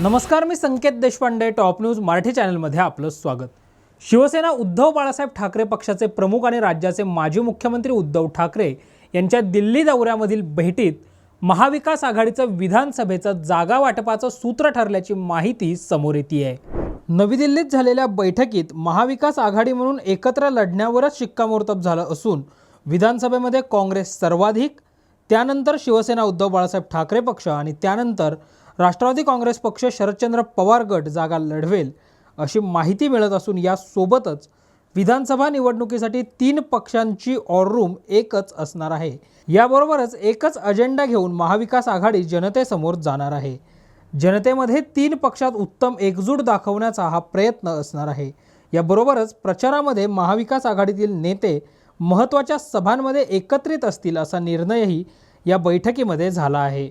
नमस्कार मी Sanket Deshpande top news Marathi चॅनलमध्ये आपलं स्वागत. शिवसेना उद्धव बाळासाहेब ठाकरे पक्षाचे प्रमुख आणि राज्याचे माजी मुख्यमंत्री उद्धव ठाकरे यांच्या दिल्ली दौऱ्यामधील भेटीत महाविकास आघाडीचं विधानसभेचं जागा वाटपाचं सूत्र ठरल्याची माहिती समोर येते आहे नवी दिल्लीत झालेल्या बैठकीत महाविकास आघाडी म्हणून एकत्र लढण्यावरच शिक्कामोर्तब झालं असून विधानसभेमध्ये काँग्रेस सर्वाधिक त्यानंतर शिवसेना उद्धव बाळासाहेब ठाकरे पक्ष आणि त्यानंतर राष्ट्रवादी काँग्रेस पक्ष शरदचंद्र पवार गट जागा लढवेल अशी माहिती मिळत असून यासोबतच विधानसभा निवडणुकीसाठी तीन पक्षांची ऑररूम एकच असणार आहे. याबरोबरच एकच अजेंडा घेऊन महाविकास आघाडी जनतेसमोर जाणार आहे. जनतेमध्ये तीन पक्षात उत्तम एकजूट दाखवण्याचा हा प्रयत्न असणार आहे. याबरोबरच प्रचारामध्ये महाविकास आघाडीतील नेते महत्त्वाच्या सभांमध्ये एकत्रित असतील असा निर्णयही या बैठकीमध्ये झाला आहे.